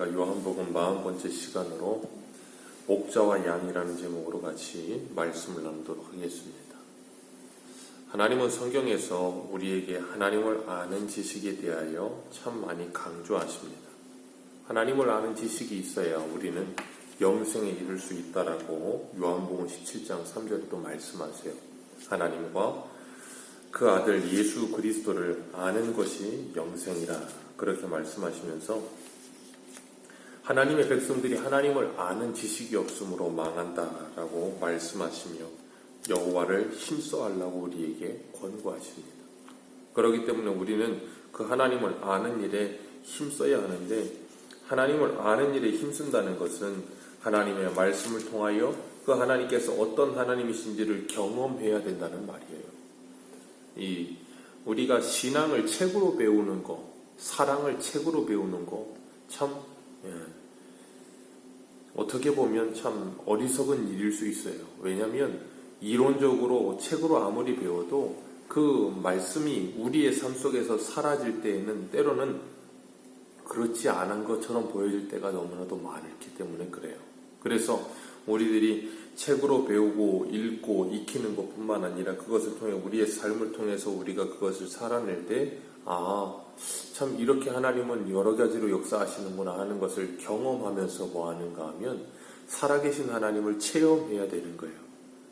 우리가 요한복음 40번째 시간으로 목자와 양이라는 제목으로 같이 말씀을 나누도록 하겠습니다. 하나님은 성경에서 우리에게 하나님을 아는 지식에 대하여 참 많이 강조하십니다. 하나님을 아는 지식이 있어야 우리는 영생에 이를 수 있다라고 요한복음 17장 3절에도 말씀하세요. 하나님과 그 아들 예수 그리스도를 아는 것이 영생이라 그렇게 말씀하시면서 하나님의 백성들이 하나님을 아는 지식이 없으므로 망한다라고 말씀하시며 여호와를 힘써하려고 우리에게 권고하십니다. 그렇기 때문에 우리는 그 하나님을 아는 일에 힘써야 하는데 하나님을 아는 일에 힘쓴다는 것은 하나님의 말씀을 통하여 그 하나님께서 어떤 하나님이신지를 경험해야 된다는 말이에요. 이 우리가 신앙을 책으로 배우는 거, 사랑을 책으로 배우는 거, 참 예, 어떻게 보면 참 어리석은 일일 수 있어요. 왜냐하면 이론적으로 책으로 아무리 배워도 그 말씀이 우리의 삶 속에서 사라질 때에는 때로는 그렇지 않은 것처럼 보여질 때가 너무나도 많기 때문에 그래요. 그래서 우리들이 책으로 배우고 읽고 익히는 것뿐만 아니라 그것을 통해 우리의 삶을 통해서 우리가 그것을 살아낼 때, 아, 참 이렇게 하나님은 여러 가지로 역사하시는구나 하는 것을 경험하면서 뭐 하는가 하면 살아계신 하나님을 체험해야 되는 거예요.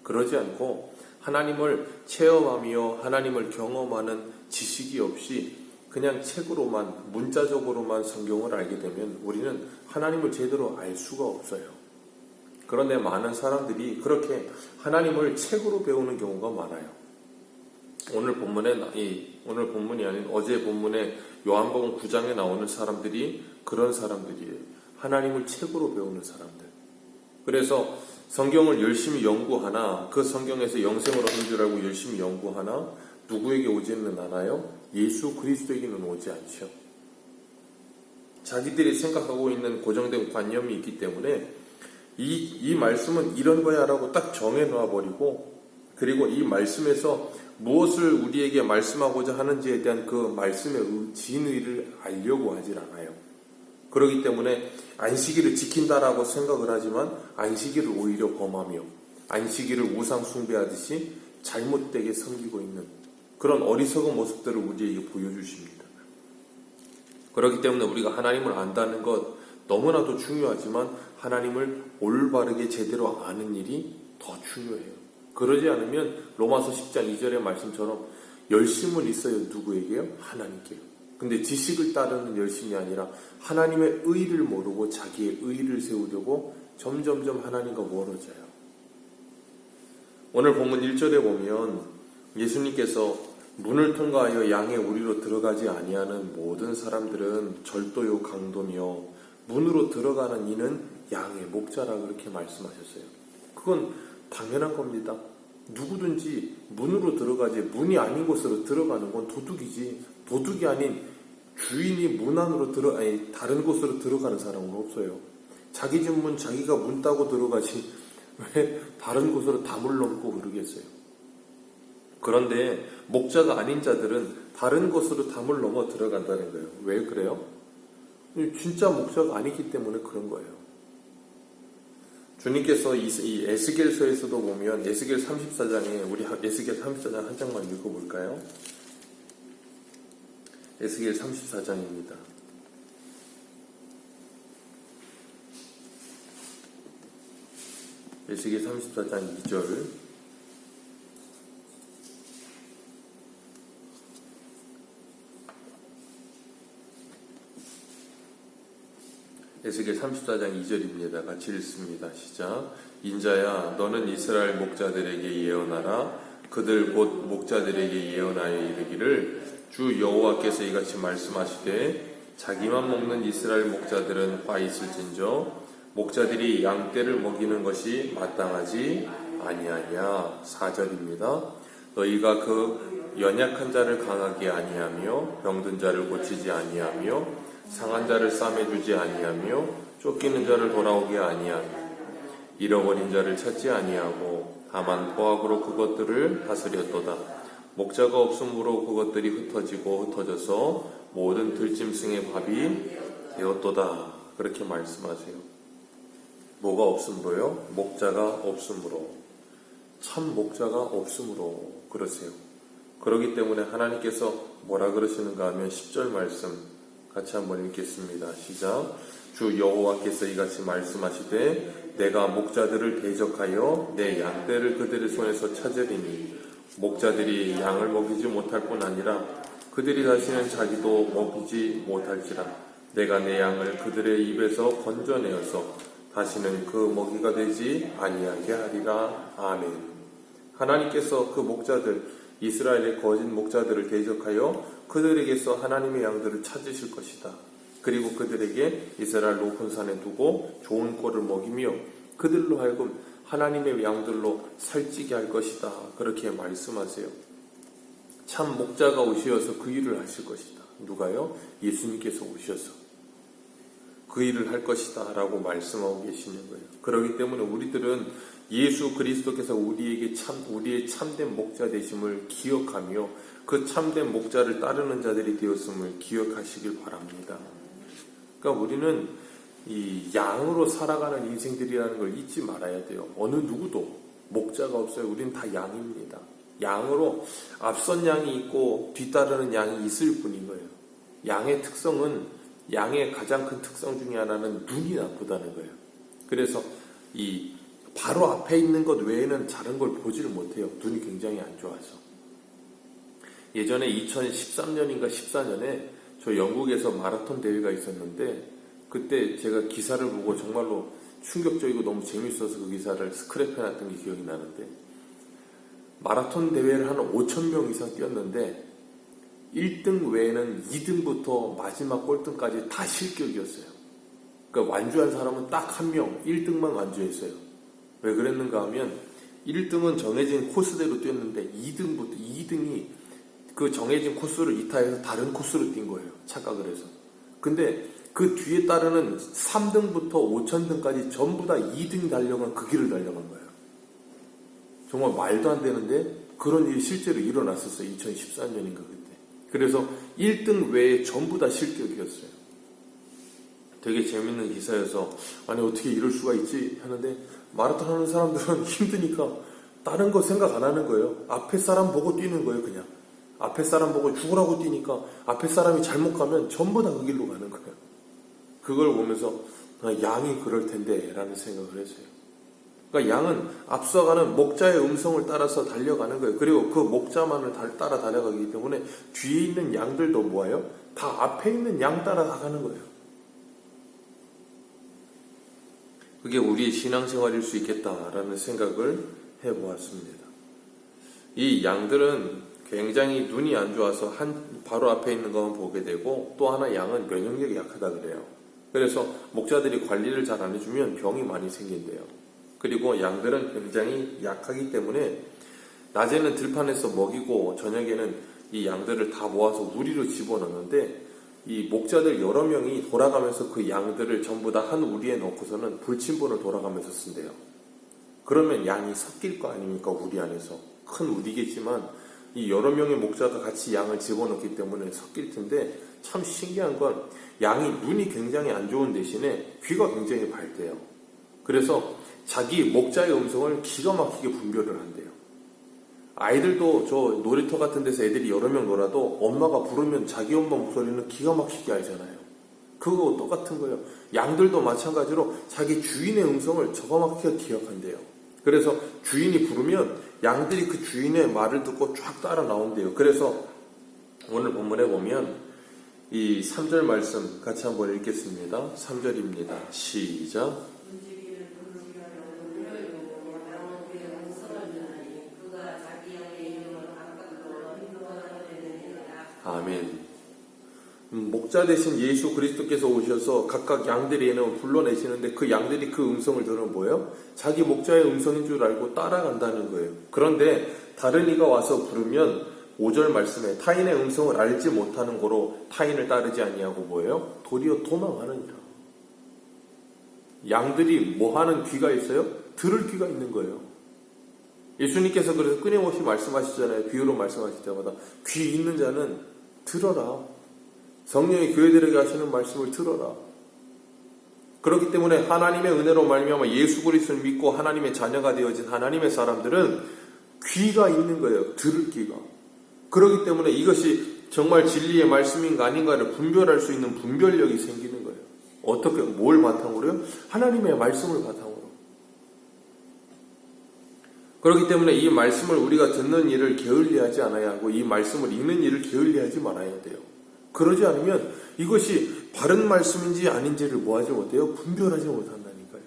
그러지 않고 하나님을 체험하며 하나님을 경험하는 지식이 없이 그냥 책으로만 문자적으로만 성경을 알게 되면 우리는 하나님을 제대로 알 수가 없어요. 그런데 많은 사람들이 그렇게 하나님을 책으로 배우는 경우가 많아요. 오늘 본문에 이 오늘 본문이 아닌 어제 본문에 요한복음 9장에 나오는 사람들이 그런 사람들이에요. 하나님을 책으로 배우는 사람들. 그래서 성경을 열심히 연구하나 그 성경에서 영생을 얻는 줄 알고 열심히 연구하나 누구에게 오지는 않아요? 예수 그리스도에게는 오지 않죠. 자기들이 생각하고 있는 고정된 관념이 있기 때문에 이, 이 말씀은 이런 거야 라고 딱 정해 놔 버리고 그리고 이 말씀에서 무엇을 우리에게 말씀하고자 하는지에 대한 그 말씀의 진의를 알려고 하질 않아요. 그렇기 때문에 안식일을 지킨다라고 생각을 하지만 안식일을 오히려 범하며 안식일을 우상 숭배하듯이 잘못되게 섬기고 있는 그런 어리석은 모습들을 우리에게 보여주십니다. 그렇기 때문에 우리가 하나님을 안다는 것 너무나도 중요하지만 하나님을 올바르게 제대로 아는 일이 더 중요해요. 그러지 않으면 로마서 10장 2절의 말씀처럼 열심은 있어요. 누구에게요? 하나님께요. 근데 지식을 따르는 열심이 아니라 하나님의 의를 모르고 자기의 의를 세우려고 점점점 하나님과 멀어져요. 오늘 본문 1절에 보면 예수님께서 문을 통과하여 양의 우리로 들어가지 아니하는 모든 사람들은 절도요 강도며 문으로 들어가는 이는 양의 목자라 그렇게 말씀하셨어요. 그건 당연한 겁니다. 누구든지 문으로 들어가지 문이 아닌 곳으로 들어가는 건 도둑이지 도둑이 아닌 주인이 문 안으로 들어 아니 다른 곳으로 들어가는 사람은 없어요. 자기 집 문 자기가 문 따고 들어가지 왜 다른 곳으로 담을 넘고 그러겠어요. 그런데 목자가 아닌 자들은 다른 곳으로 담을 넘어 들어간다는 거예요. 왜 그래요? 진짜 목자가 아니기 때문에 그런 거예요. 주님께서 이, 에스겔서에서도 보면 에스겔 34장에 우리 에스겔 34장 한 장만 읽어볼까요? 에스겔 34장입니다. 에스겔 34장 2절 에스겔 34장 2절입니다. 같이 읽습니다. 시작. 인자야, 너는 이스라엘 목자들에게 예언하라. 그들 곧 목자들에게 예언하여 이르기를 주 여호와께서 이같이 말씀하시되 자기만 먹는 이스라엘 목자들은 화 있을진저 목자들이 양떼를 먹이는 것이 마땅하지 아니하냐. 4절입니다. 너희가 그 연약한 자를 강하게 아니하며 병든 자를 고치지 아니하며 상한 자를 싸매주지 아니하며 쫓기는 자를 돌아오게 아니하며 잃어버린 자를 찾지 아니하고 다만 포악으로 그것들을 다스렸도다. 목자가 없으므로 그것들이 흩어지고 흩어져서 모든 들짐승의 밥이 되었도다. 그렇게 말씀하세요. 뭐가 없으므로요? 목자가 없으므로. 참 목자가 없으므로 그러세요. 그러기 때문에 하나님께서 뭐라 그러시는가 하면 10절 말씀 같이 한번 읽겠습니다. 시작. 주 여호와께서 이같이 말씀하시되 내가 목자들을 대적하여 내 양떼를 그들의 손에서 찾으리니 목자들이 양을 먹이지 못할 뿐 아니라 그들이 다시는 자기도 먹이지 못할지라 내가 내 양을 그들의 입에서 건져내어서 다시는 그 먹이가 되지 아니하게 하리라 아멘. 하나님께서 그 목자들 이스라엘의 거짓 목자들을 대적하여 그들에게서 하나님의 양들을 찾으실 것이다. 그리고 그들에게 이스라엘 높은 산에 두고 좋은 꼴을 먹이며 그들로 하여금 하나님의 양들로 살찌게 할 것이다. 그렇게 말씀하세요. 참 목자가 오시어서 그 일을 하실 것이다. 누가요? 예수님께서 오셔서 그 일을 할 것이다. 라고 말씀하고 계시는 거예요. 그렇기 때문에 우리들은 예수 그리스도께서 우리에게 참, 우리의 참된 목자 되심을 기억하며 그 참된 목자를 따르는 자들이 되었음을 기억하시길 바랍니다. 그러니까 우리는 이 양으로 살아가는 인생들이라는 걸 잊지 말아야 돼요. 어느 누구도 목자가 없어요. 우리는 다 양입니다. 양으로 앞선 양이 있고 뒤따르는 양이 있을 뿐인 거예요. 양의 특성은 양의 가장 큰 특성 중에 하나는 눈이 나쁘다는 거예요. 그래서 이 바로 앞에 있는 것 외에는 다른 걸 보지를 못해요. 눈이 굉장히 안 좋아서. 예전에 2013년인가 14년에 저 영국에서 마라톤 대회가 있었는데 그때 제가 기사를 보고 정말로 충격적이고 너무 재밌어서 그 기사를 스크랩해놨던 게 기억이 나는데 마라톤 대회를 한 5천 명 이상 뛰었는데 1등 외에는 2등부터 마지막 꼴등까지 다 실격이었어요. 그러니까 완주한 사람은 딱 한 명, 1등만 완주했어요. 왜 그랬는가 하면 1등은 정해진 코스대로 뛰었는데 2등부터 2등이 그 정해진 코스를 이탈해서 다른 코스로 뛴 거예요. 착각을 해서. 근데 그 뒤에 따르는 3등부터 5천등까지 전부 다 2등 달려간 그 길을 달려간 거예요. 정말 말도 안 되는데 그런 일이 실제로 일어났었어요. 2014년인가 그때. 그래서 1등 외에 전부 다 실격이었어요. 되게 재밌는 기사여서 아니 어떻게 이럴 수가 있지 하는데 마라톤 하는 사람들은 힘드니까 다른 거 생각 안 하는 거예요. 앞에 사람 보고 뛰는 거예요, 그냥. 앞에 사람 보고 죽으라고 뛰니까 앞에 사람이 잘못 가면 전부 다 그 길로 가는 거예요. 그걸 보면서 아, 양이 그럴 텐데 라는 생각을 했어요. 그러니까 양은 앞서가는 목자의 음성을 따라서 달려가는 거예요. 그리고 그 목자만을 따라 달려가기 때문에 뒤에 있는 양들도 뭐예요? 다 앞에 있는 양 따라 나가는 거예요. 그게 우리의 신앙생활일 수 있겠다라는 생각을 해보았습니다. 이 양들은 굉장히 눈이 안 좋아서 한 바로 앞에 있는 것만 보게 되고 또 하나 양은 면역력이 약하다 그래요. 그래서 목자들이 관리를 잘 안 해주면 병이 많이 생긴대요. 그리고 양들은 굉장히 약하기 때문에 낮에는 들판에서 먹이고 저녁에는 이 양들을 다 모아서 우리로 집어넣는데 이 목자들 여러 명이 돌아가면서 그 양들을 전부 다 한 우리에 넣고서는 불침번을 돌아가면서 쓴대요. 그러면 양이 섞일 거 아닙니까 우리 안에서 큰 우리겠지만 이 여러 명의 목자가 같이 양을 집어넣기 때문에 섞일 텐데 참 신기한 건 양이 눈이 굉장히 안 좋은 대신에 귀가 굉장히 밝대요. 그래서 자기 목자의 음성을 기가 막히게 분별을 한대요. 아이들도 저 놀이터 같은 데서 애들이 여러 명 놀아도 엄마가 부르면 자기 엄마 목소리는 기가 막히게 알잖아요. 그거 똑같은 거예요. 양들도 마찬가지로 자기 주인의 음성을 저가 막히게 기억한대요. 그래서 주인이 부르면 양들이 그 주인의 말을 듣고 쫙 따라 나온대요. 그래서 오늘 본문에 보면 이 3절 말씀 같이 한번 읽겠습니다. 3절입니다. 시작. 아멘. 음, 목자 대신 예수 그리스도께서 오셔서 각각 양들의 이름을 불러내시는데 그 양들이 그 음성을 들으면 뭐예요? 자기 목자의 음성인 줄 알고 따라간다는 거예요. 그런데 다른 이가 와서 부르면 5절 말씀에 타인의 음성을 알지 못하는 거로 타인을 따르지 아니하고 뭐예요? 도리어 도망하느니라. 양들이 뭐 하는 귀가 있어요? 들을 귀가 있는 거예요. 예수님께서 그래서 끊임없이 말씀하시잖아요. 비유로 말씀하실 때마다 귀 있는 자는 들어라. 성령이 교회들에게 하시는 말씀을 들어라. 그렇기 때문에 하나님의 은혜로 말미암아 예수 그리스도를 믿고 하나님의 자녀가 되어진 하나님의 사람들은 귀가 있는 거예요. 들을 귀가. 그렇기 때문에 이것이 정말 진리의 말씀인가 아닌가를 분별할 수 있는 분별력이 생기는 거예요. 어떻게 뭘 바탕으로요? 하나님의 말씀을 바탕으로. 그렇기 때문에 이 말씀을 우리가 듣는 일을 게을리하지 않아야 하고 이 말씀을 읽는 일을 게을리하지 말아야 돼요. 그러지 않으면 이것이 바른 말씀인지 아닌지를 뭐 하지 못해요? 분별하지 못한다니까요.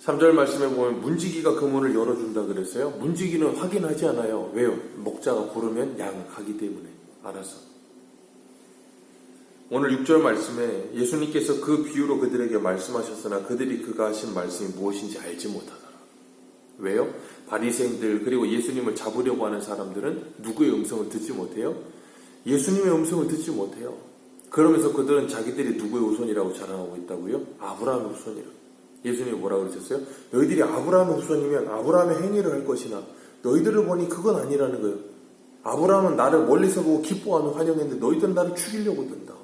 삼절 말씀에 보면 문지기가 그 문을 열어준다 그랬어요. 문지기는 확인하지 않아요. 왜요? 목자가 부르면 양을 가기 때문에 알아서. 오늘 6절 말씀에 예수님께서 그 비유로 그들에게 말씀하셨으나 그들이 그가 하신 말씀이 무엇인지 알지 못하더라. 왜요? 바리새인들 그리고 예수님을 잡으려고 하는 사람들은 누구의 음성을 듣지 못해요? 예수님의 음성을 듣지 못해요. 그러면서 그들은 자기들이 누구의 후손이라고 자랑하고 있다고요? 아브라함의 후손이라. 예수님이 뭐라고 그러셨어요? 너희들이 아브라함의 후손이면 아브라함의 행위를 할 것이나 너희들을 보니 그건 아니라는 거예요. 아브라함은 나를 멀리서 보고 기뻐하며 환영했는데 너희들은 나를 죽이려고 든다.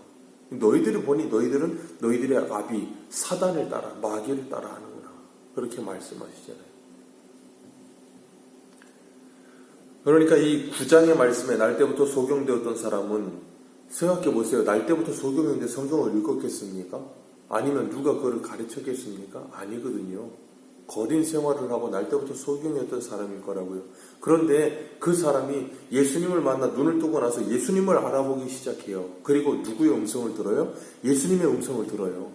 너희들을 보니 너희들은 너희들의 아비 사단을 따라 마귀를 따라 하는구나. 그렇게 말씀하시잖아요. 그러니까 이 구장의 말씀에 날 때부터 소경되었던 사람은 생각해 보세요. 날 때부터 소경인데 성경을 읽었겠습니까? 아니면 누가 그걸 가르쳤겠습니까? 아니거든요. 거린 생활을 하고 날 때부터 소경이었던 사람일 거라고요. 그런데 그 사람이 예수님을 만나 눈을 뜨고 나서 예수님을 알아보기 시작해요. 그리고 누구의 음성을 들어요? 예수님의 음성을 들어요.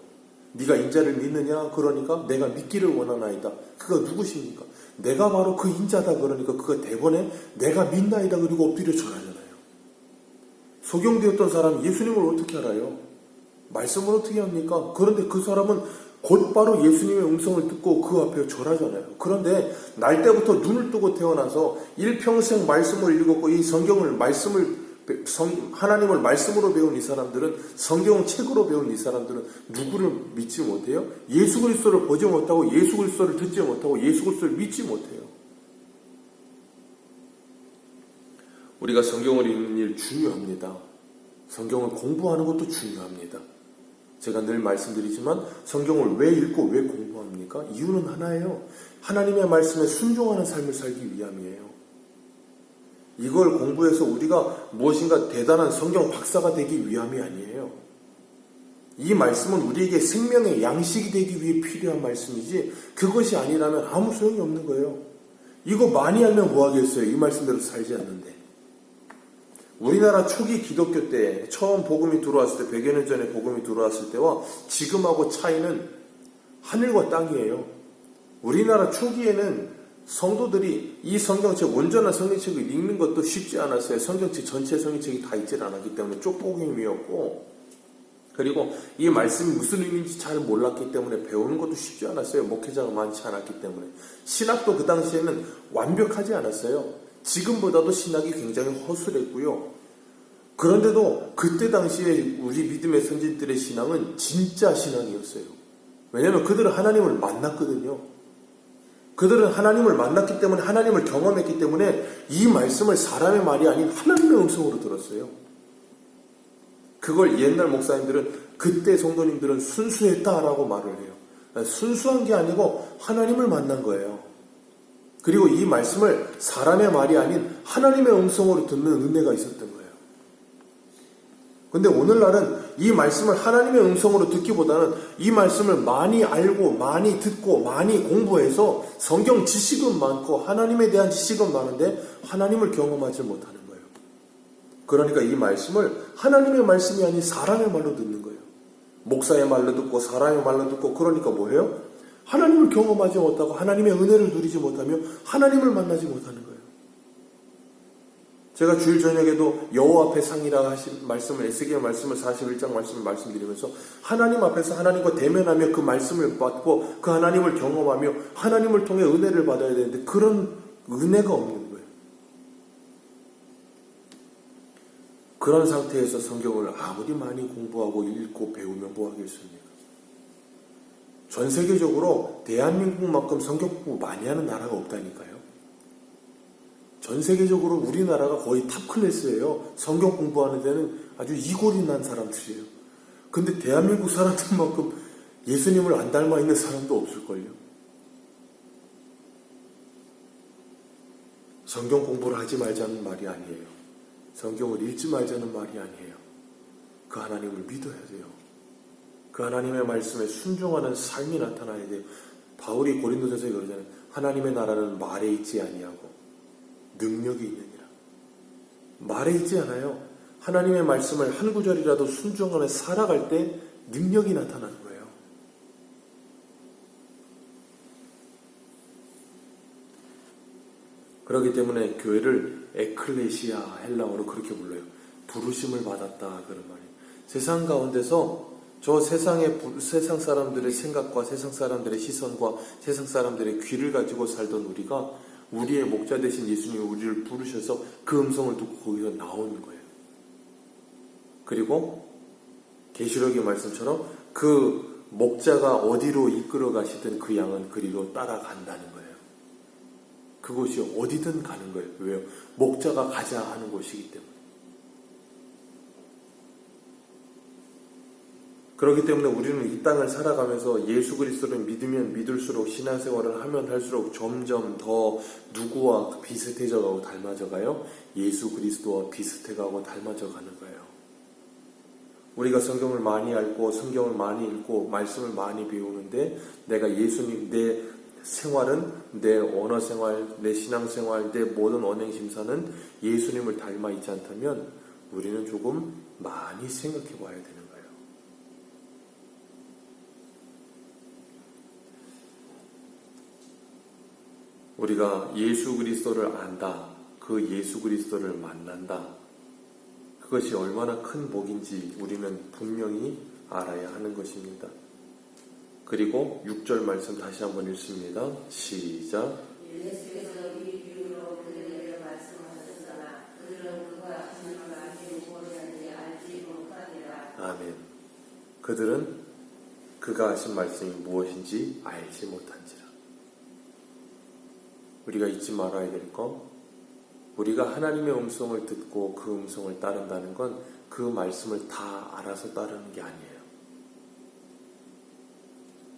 네가 인자를 믿느냐? 그러니까 내가 믿기를 원하나이다. 그가 누구십니까? 내가 바로 그 인자다. 그러니까 그가 대번에 내가 믿나이다. 그리고 엎드려 절하잖아요. 소경되었던 사람 예수님을 어떻게 알아요? 말씀을 어떻게 합니까? 그런데 그 사람은 곧바로 예수님의 음성을 듣고 그 앞에 절하잖아요. 그런데 날 때부터 눈을 뜨고 태어나서 일평생 말씀을 읽었고 이 성경을 말씀을 성, 하나님을 말씀으로 배운 이 사람들은 성경 책으로 배운 이 사람들은 누구를 믿지 못해요? 예수 그리스도를 보지 못하고 예수 그리스도를 듣지 못하고 예수 그리스도를 믿지 못해요. 우리가 성경을 읽는 일 중요합니다. 성경을 공부하는 것도 중요합니다. 제가 늘 말씀드리지만 성경을 왜 읽고 왜 공부합니까? 이유는 하나예요. 하나님의 말씀에 순종하는 삶을 살기 위함이에요. 이걸 공부해서 우리가 무엇인가 대단한 성경 박사가 되기 위함이 아니에요. 이 말씀은 우리에게 생명의 양식이 되기 위해 필요한 말씀이지 그것이 아니라면 아무 소용이 없는 거예요. 이거 많이 알면 뭐 하겠어요? 이 말씀대로 살지 않는데. 우리나라 초기 기독교 때 처음 복음이 들어왔을 때 100여 년 전에 복음이 들어왔을 때와 지금하고 차이는 하늘과 땅이에요. 우리나라 초기에는 성도들이 이 성경책 온전한 성경책을 읽는 것도 쉽지 않았어요. 성경책 전체 성경책이 다 있질 않았기 때문에 쪽복음이었고 그리고 이 말씀이 무슨 의미인지 잘 몰랐기 때문에 배우는 것도 쉽지 않았어요. 목회자가 많지 않았기 때문에 신학도 그 당시에는 완벽하지 않았어요. 지금보다도 신학이 굉장히 허술했고요. 그런데도 그때 당시에 우리 믿음의 선진들의 신앙은 진짜 신앙이었어요. 왜냐하면 그들은 하나님을 만났거든요. 그들은 하나님을 만났기 때문에 하나님을 경험했기 때문에 이 말씀을 사람의 말이 아닌 하나님의 음성으로 들었어요. 그걸 옛날 목사님들은 그때 성도님들은 순수했다라고 말을 해요. 순수한 게 아니고 하나님을 만난 거예요. 그리고 이 말씀을 사람의 말이 아닌 하나님의 음성으로 듣는 은혜가 있었던 거예요. 근데 오늘날은 이 말씀을 하나님의 음성으로 듣기보다는 이 말씀을 많이 알고 많이 듣고 많이 공부해서 성경 지식은 많고 하나님에 대한 지식은 많은데 하나님을 경험하지 못하는 거예요. 그러니까 이 말씀을 하나님의 말씀이 아닌 사람의 말로 듣는 거예요. 목사의 말로 듣고 사람의 말로 듣고 그러니까 뭐예요? 하나님을 경험하지 못하고 하나님의 은혜를 누리지 못하며 하나님을 만나지 못하는 거예요. 제가 주일 저녁에도 여호 앞에 상이라 하신 말씀을 에스겔 말씀을 41장 말씀을 말씀드리면서 하나님 앞에서 하나님과 대면하며 그 말씀을 받고 그 하나님을 경험하며 하나님을 통해 은혜를 받아야 되는데 그런 은혜가 없는 거예요. 그런 상태에서 성경을 아무리 많이 공부하고 읽고 배우면 뭐 하겠습니까? 전 세계적으로 대한민국만큼 성경 공부 많이 하는 나라가 없다니까요. 전 세계적으로 우리나라가 거의 탑 클래스예요. 성경 공부하는 데는 아주 이골이 난 사람들이에요. 근데 대한민국 사람들만큼 예수님을 안 닮아 있는 사람도 없을걸요. 성경 공부를 하지 말자는 말이 아니에요. 성경을 읽지 말자는 말이 아니에요. 그 하나님을 믿어야 돼요. 그 하나님의 말씀에 순종하는 삶이 나타나야 돼요. 바울이 고린도전서에 그러잖아요. 하나님의 나라는 말에 있지 아니하고 능력이 있느니라. 말에 있지 않아요. 하나님의 말씀을 한 구절이라도 순종하며 살아갈 때 능력이 나타나는 거예요. 그렇기 때문에 교회를 에클레시아 헬라어로 그렇게 불러요. 부르심을 받았다 그런 말이에요. 세상 가운데서 저 세상의 부- 세상 사람들의 생각과 세상 사람들의 시선과 세상 사람들의 귀를 가지고 살던 우리가 우리의 목자 되신 예수님이 우리를 부르셔서 그 음성을 듣고 거기서 나오는 거예요. 그리고 계시록의 말씀처럼 그 목자가 어디로 이끌어 가시든 그 양은 그리로 따라간다는 거예요. 그곳이 어디든 가는 거예요. 왜요? 목자가 가자 하는 곳이기 때문에. 그렇기 때문에 우리는 이 땅을 살아가면서 예수 그리스도를 믿으면 믿을수록 신앙생활을 하면 할수록 점점 더 누구와 비슷해져 가고 닮아져 가요? 예수 그리스도와 비슷해 가고 닮아져 가는 거예요. 우리가 성경을 많이 알고 성경을 많이 읽고 말씀을 많이 배우는데 내가 예수님 내 생활은 내 언어 생활, 내 신앙 생활, 내 모든 언행 심사는 예수님을 닮아 있지 않다면 우리는 조금 많이 생각해 봐야 되는 거예요. 우리가 예수 그리스도를 안다. 그 예수 그리스도를 만난다. 그것이 얼마나 큰 복인지 우리는 분명히 알아야 하는 것입니다. 그리고 6절 말씀 다시 한번 읽습니다. 시작. 아멘. 그들은 그가 하신 말씀이 무엇인지 알지 못한지라. 우리가 잊지 말아야 될 거, 우리가 하나님의 음성을 듣고 그 음성을 따른다는 건 그 말씀을 다 알아서 따르는 게 아니에요.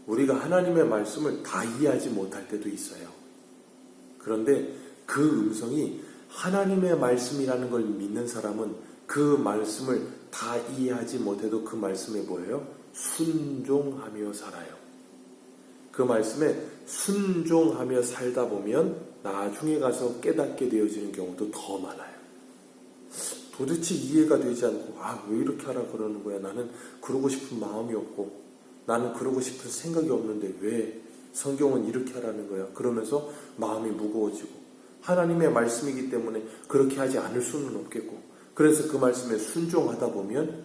우리가 하나님의 말씀을 다 이해하지 못할 때도 있어요. 그런데 그 음성이 하나님의 말씀이라는 걸 믿는 사람은 그 말씀을 다 이해하지 못해도 그 말씀에 뭐예요? 순종하며 살아요. 그 말씀에 순종하며 살다 보면 나중에 가서 깨닫게 되어지는 경우도 더 많아요. 도대체 이해가 되지 않고, 아, 왜 이렇게 하라 그러는 거야? 나는 그러고 싶은 마음이 없고, 나는 그러고 싶은 생각이 없는데 왜 성경은 이렇게 하라는 거야? 그러면서 마음이 무거워지고, 하나님의 말씀이기 때문에 그렇게 하지 않을 수는 없겠고, 그래서 그 말씀에 순종하다 보면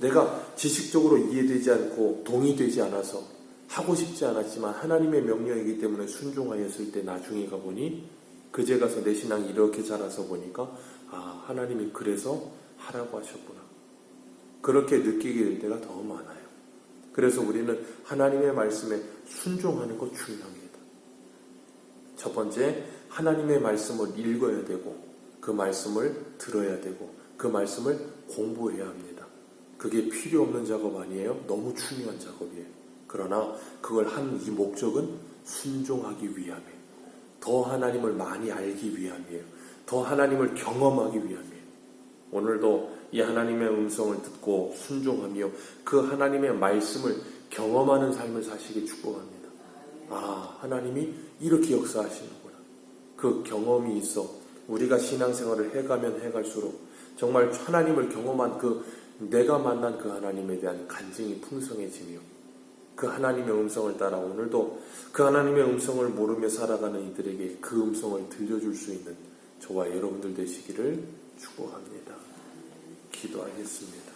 내가 지식적으로 이해되지 않고 동의되지 않아서 하고 싶지 않았지만 하나님의 명령이기 때문에 순종하였을 때 나중에 가보니 그제 가서 내 신앙이 이렇게 자라서 보니까 아 하나님이 그래서 하라고 하셨구나. 그렇게 느끼게 될 때가 더 많아요. 그래서 우리는 하나님의 말씀에 순종하는 것 중요합니다. 첫 번째 하나님의 말씀을 읽어야 되고 그 말씀을 들어야 되고 그 말씀을 공부해야 합니다. 그게 필요 없는 작업 아니에요. 너무 중요한 작업이에요 그러나 그걸 한 이 목적은 순종하기 위함이에요. 더 하나님을 많이 알기 위함이에요. 더 하나님을 경험하기 위함이에요. 오늘도 이 하나님의 음성을 듣고 순종하며 그 하나님의 말씀을 경험하는 삶을 사시기 축복합니다. 아, 하나님이 이렇게 역사하시는구나. 그 경험이 있어 우리가 신앙생활을 해가면 해갈수록 정말 하나님을 경험한 그 내가 만난 그 하나님에 대한 간증이 풍성해지며 그 하나님의 음성을 따라 오늘도 그 하나님의 음성을 모르며 살아가는 이들에게 그 음성을 들려줄 수 있는 저와 여러분들 되시기를 축복합니다. 기도하겠습니다.